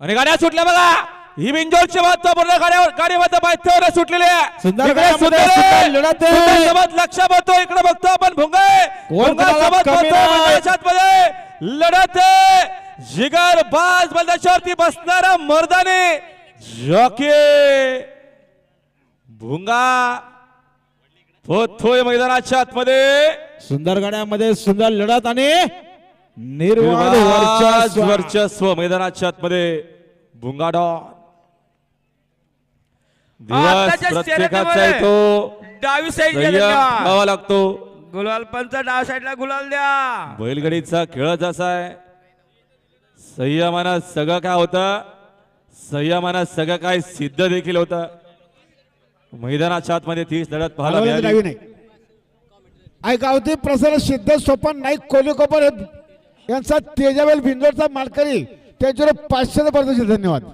आणि गाड्या सुटल्या बघा. ही बिंजोरची महत्त्वपूर्ण गाड्यावर गाडीमध्ये पायथ्यावर सुटलेली आहे. सोबत लक्ष बघतो इकडे बघतो आपण भुंगे. लढत जिगर बाज बंदाच्यावरती बसणारा मर्दाने जॉकी. भुंगा पोथोय मैदानाच्या आतमध्ये. सुंदर गाड्यामध्ये सुंदर लढत आणि निर्वाद वर्चस्व. वर्चस्व मैदानाच्या आतमध्ये भुंगाडॉन दिवस आताच्या प्रत्येकाचा शर्यतीमध्ये येतो. डावी साईड लागतो. गुलाल पंच डाव साईडला गुलाल द्या. बैलगाडीचा खेळच असा आहे. संयमानं सगळं काय होतं? संयमानं सगळं काय सिद्ध देखील होतं. मैदानाच्या आतमध्ये तीच लढत पाहायला मिळाली. डावी नाही. ऐकावती प्रसन्न सिद्ध सोपन नाईक कोलीकोपर यांचा तेजावेल भिंदोडचा मालकरी त्यांच्यावर पाचशे पडतो धन्यवाद.